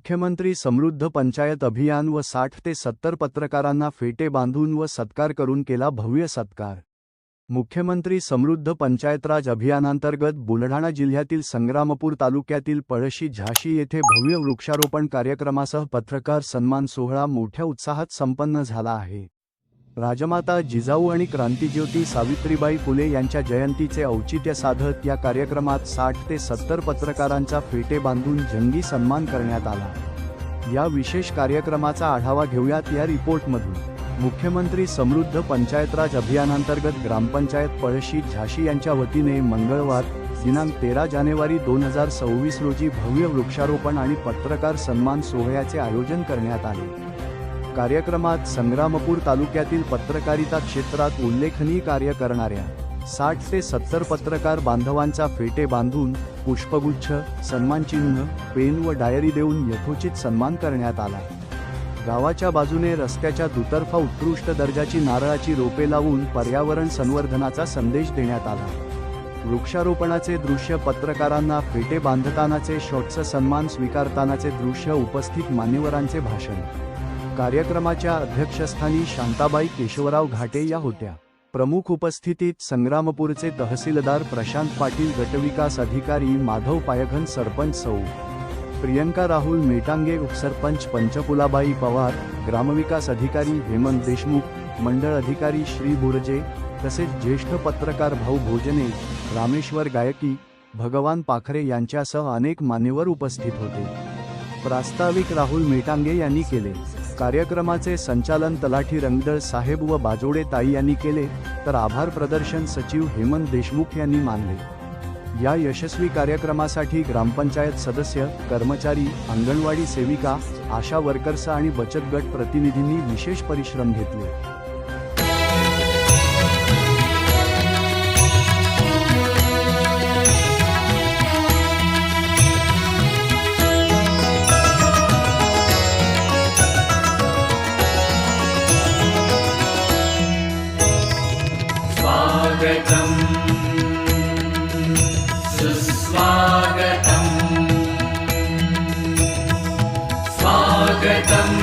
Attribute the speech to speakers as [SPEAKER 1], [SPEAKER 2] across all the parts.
[SPEAKER 1] मुख्यमंत्री समृद्ध पंचायत अभियान व साठ ते सत्तर पत्रकारांना फेटे बांधून व सत्कार करून केला भव्य सत्कार. मुख्यमंत्री समृद्ध पंचायतराज अभियानांतर्गत बुलढाणा जिल्ह्यातील संग्रामपूर तालुक्यातील पळशी झाशी येथे भव्य वृक्षारोपण कार्यक्रमासह पत्रकार सन्मान सोहळा मोठ्या उत्साहात संपन्न झाला आहे. राजमाता जिजाऊ आणि क्रांतीज्योती सावित्रीबाई फुले यांच्या जयंतीचे औचित्य साधत या कार्यक्रमात साठ ते सत्तर पत्रकारांचा फेटे बांधून जंगी सन्मान करण्यात आला. या विशेष कार्यक्रमाचा आढावा घेऊयात या रिपोर्टमधून. मुख्यमंत्री समृद्ध पंचायतराज अभियानांतर्गत ग्रामपंचायत पळशी झाशी यांच्या वतीने मंगळवार दिनांक तेरा जानेवारी दोन हजार सव्वीस रोजी भव्य वृक्षारोपण आणि पत्रकार सन्मान सोहळ्याचे आयोजन करण्यात आले. कार्यक्रमात संग्रामपूर तालुक्यातील पत्रकारिता क्षेत्रात उल्लेखनीय कार्य करणाऱ्या साठ ते सत्तर पत्रकार बांधवांचा फेटे बांधून पुष्पगुच्छ सन्मानचिन्ह पेन व डायरी देऊन यथोचित सन्मान करण्यात आला. गावाच्या बाजूने रस्त्याच्या दुतर्फा उत्कृष्ट दर्जाची नारळाची रोपे लावून पर्यावरण संवर्धनाचा संदेश देण्यात आला. वृक्षारोपणाचे दृश्य पत्रकारांना फेटे बांधतानाचे शॉटचं सन्मान स्वीकारतानाचे दृश्य उपस्थित मान्यवरांचे भाषण. कार्यक्रमाच्या अध्यक्षस्थानी शांताबाई केशवराव घाटे या होत्या. प्रमुख उपस्थितीत संग्रामपूरचे तहसीलदार प्रशांत पाटील गटविकास अधिकारी माधव पायघन सरपंच सौ. प्रियंका राहुल मेटांगे उपसरपंच पंचकुलाबाई पवार ग्रामविकास अधिकारी हेमंत देशमुख मंडळ अधिकारी श्री बुरजे तसेच ज्येष्ठ पत्रकार भाऊ भोजने रामेश्वर गायकी भगवान पाखरे यांच्यासह अनेक मान्यवर उपस्थित होते. प्रास्ताविक राहुल मेटांगे यांनी केले. कार्यक्रमाचे संचालन तलाठी रंगदळ साहेब व बाजोडे ताई यांनी केले तर आभार प्रदर्शन सचिव हेमंत देशमुख यांनी मानले. या यशस्वी कार्यक्रमासाठी ग्रामपंचायत सदस्य कर्मचारी अंगणवाडी सेविका आशा वर्कर्स आणि बचत गट प्रतिनिधींनी विशेष परिश्रम घेतले.
[SPEAKER 2] स्वागतम्। स्वागतम्।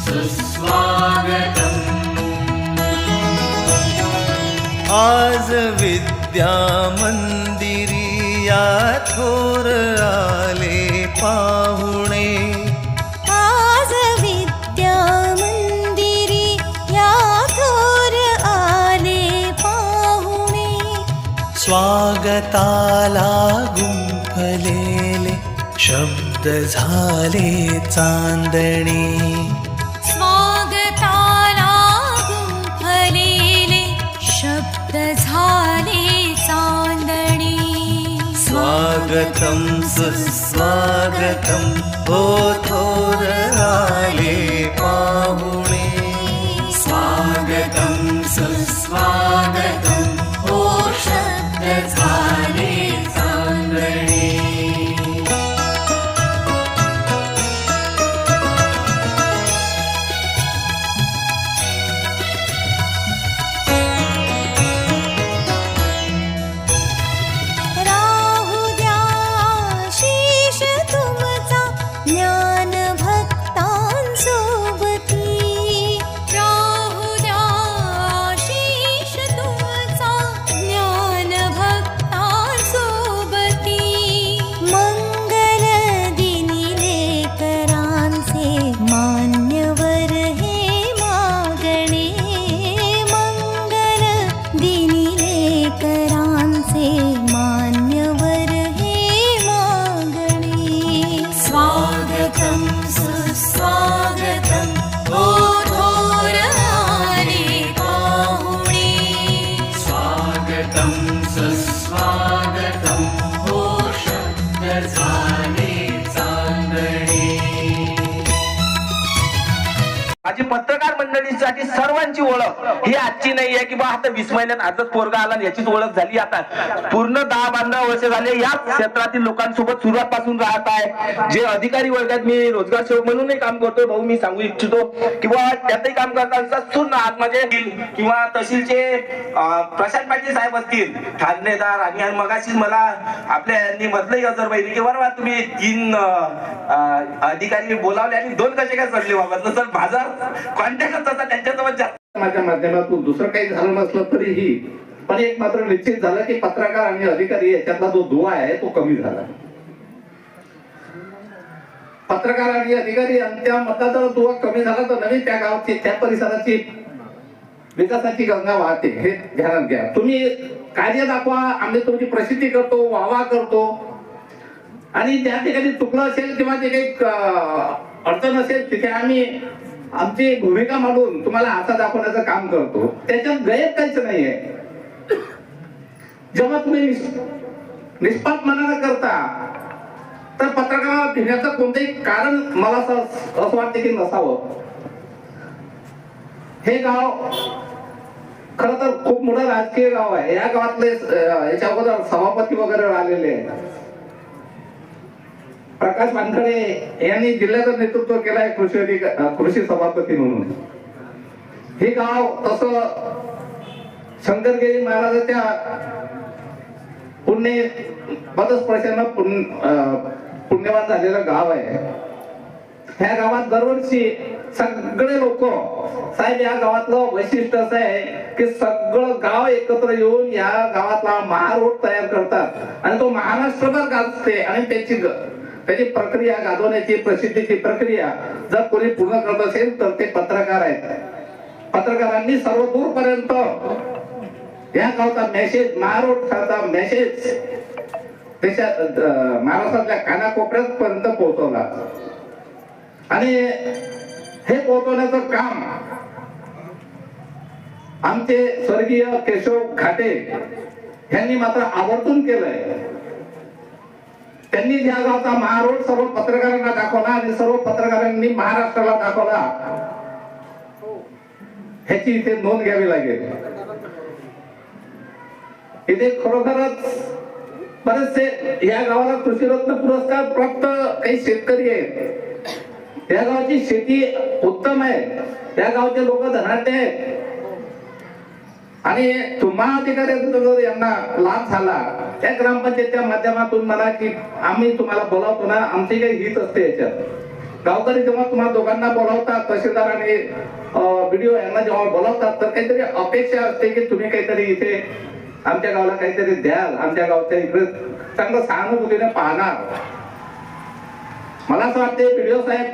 [SPEAKER 2] सुस्वागतम्।
[SPEAKER 3] आज विद्या आले पाहुणे स्वागताला गुंफलेले शब्द झाले चांदणे।
[SPEAKER 4] स्वागताला गुंफलेले शब्द झाले चांदणी।
[SPEAKER 3] स्वागतं सुस्वागतं हो थोर आले पाहुणे
[SPEAKER 2] झाले
[SPEAKER 5] माझी पत्रकार मंडळीसाठी सर्वांची ओळख. ही आजची नाही आहे की बा आता वीस महिन्यात आजच पोरगा आला याचीच ओळख झाली आता. पूर्ण दहा पंधरा वर्ष झाले या क्षेत्रातील लोकांसोबत सुरुवात पासून राहत आहे. जे अधिकारी वर्गात मी रोजगार सेवक म्हणूनही काम करतो भाऊ मी सांगू इच्छितो किंवा त्यातही काम करताना सून आत माझे किंवा तहसीलचे प्रशांत पाटील साहेब असतील. ठाणेदार आणि आणि मगाशीच मला आपल्या यांनी म्हटलंही अजर पाहिजे की बरोबर तुम्ही तीन अधिकारी बोलावले आणि दोन कसे काय चढले बाबा? तर बाजार कॉन्टॅक्ट होता त्यांच्याजवळ जास्त
[SPEAKER 6] माझ्या माध्यमातून दुसरं काही झालं नसलं तरीही पण एक मात्र निश्चित झालं की पत्रकार आणि अधिकारी याच्यातला जो दुवा आहे तो कमी झाला. पत्रकार आणि अधिकारी यांच्या मताचा दुवा कमी झाला तर नवीन त्या गावची त्या परिसराची विकासाची गंगा वाहते. हे ध्यानात घ्या. तुम्ही कार्य दाखवा आम्ही तुमची प्रसिद्धी करतो वाहवा करतो. आणि त्या ठिकाणी चुकलं असेल किंवा जे काही अडचण असेल तिथे आम्ही आमची भूमिका मांडून तुम्हाला आशा दाखवण्याचं काम करतो. त्याच्यात गैर काहीच नाहीये. जेव्हा तुम्ही निष्पाप मनानं करता तर पत्रकाराला भिण्याचं कोणतंही कारण मला असं असं वाटतं की नसावं. हे गाव खर तर खूप मोठं राजकीय गाव आहे. या गावातले याच्या अगोदर सभापती वगैरे आलेले आहेत. प्रकाश वानखडे यांनी जिल्ह्याचं नेतृत्व केलं आहे कृषी कृषी सभापती म्हणून. हे गाव तस शंकरगिरी महाराजाच्या पुण्य पदस्पर्शानं पुण्यवान झालेलं गाव आहे. ह्या गावात दरवर्षी सगळे लोक साहेब या गावातलं वैशिष्ट्य असं आहे की सगळं गाव एकत्र येऊन या गावातला महारोड तयार करतात. आणि तो महाराष्ट्रभर गाजते आणि त्याची त्याची प्रक्रिया गाजवण्याची प्रसिद्धीची प्रक्रिया जर कोणी पूर्ण करत असेल तर ते पत्रकार आहेत. पत्रकारांनी सर्व दूरपर्यंत या गावचा मेसेज महाराष्ट्राचा मेसेज त्याच्या महाराष्ट्रातल्या कानाकोपऱ्यात पर्यंत पोहोचवला. आणि हे पोहोचवण्याचं काम आमचे स्वर्गीय केशव घाटे यांनी मात्र आवर्जून केलंय. त्यांनी ज्या गावचा महारोड सर्व पत्रकारांना दाखवला आणि सर्व पत्रकारांनी महाराष्ट्राला दाखवला ह्याची इथे नोंद घ्यावी लागेल. इथे खरोखरच बरेचसे या गावाला कृषीरत्न पुरस्कार प्राप्त काही शेतकरी आहेत. या गावाची शेती उत्तम आहे. या गावचे लोक धनाढ्य आहेत. आणि तुम्हा अधिकाऱ्यांचा यांना लाभ झाला त्या ग्रामपंचायतच्या माध्यमातून म्हणा की आम्ही तुम्हाला बोलावतो ना आमचे काही हित असते याच्यात. गावकरी जेव्हा तुम्हाला दोघांना बोलावतात तहसीलदार आणि व्हिडिओ यांना जेव्हा बोलावतात तर काहीतरी अपेक्षा असते की तुम्ही काहीतरी इथे आमच्या गावाला काहीतरी द्याल आमच्या गावच्या इकडे चांगलं सहानुभूतीने पाहणार. मला असं वाटते व्हिडिओ साहेब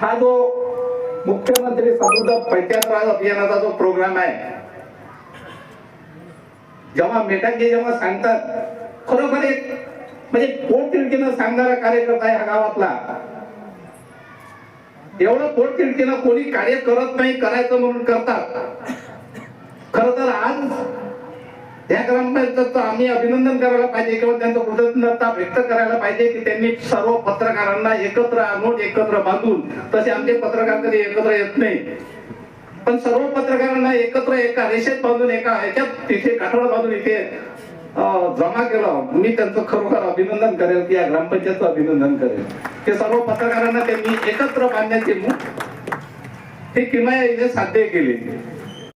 [SPEAKER 6] हा जो मुख्यमंत्री समृद्ध पंचायत राज अभियानाचा जो प्रोग्राम आहे जेव्हा मेटांचे जेव्हा सांगतात खरोखर एक म्हणजे पोटतिडकीनं सांगणारा कार्यकर्ता आहे हा गावातला एवढं पोटतिडकीनं कोणी कार्य करत नाही करायचं म्हणून करतात. खर तर आज या ग्रामपंचायत आम्ही अभिनंदन करायला पाहिजे किंवा त्यांचं कृतज्ञता व्यक्त करायला पाहिजे की त्यांनी सर्व पत्रकारांना एकत्र आणून एकत्र बांधून तसे आमचे पत्रकार कधी एकत्र येत नाही. पण सर्व पत्रकारांना एकत्र एका रेषेत बांधून एका ह्याच्यात तिथे काठोडा बांधून इथे जमा केलं. मी त्यांचं खरोखर अभिनंदन करेल की या ग्रामपंचायतचं अभिनंदन करेल. ते सर्व पत्रकारांना त्यांनी एकत्र बांधण्याची हे किमया इथे साध्य केली.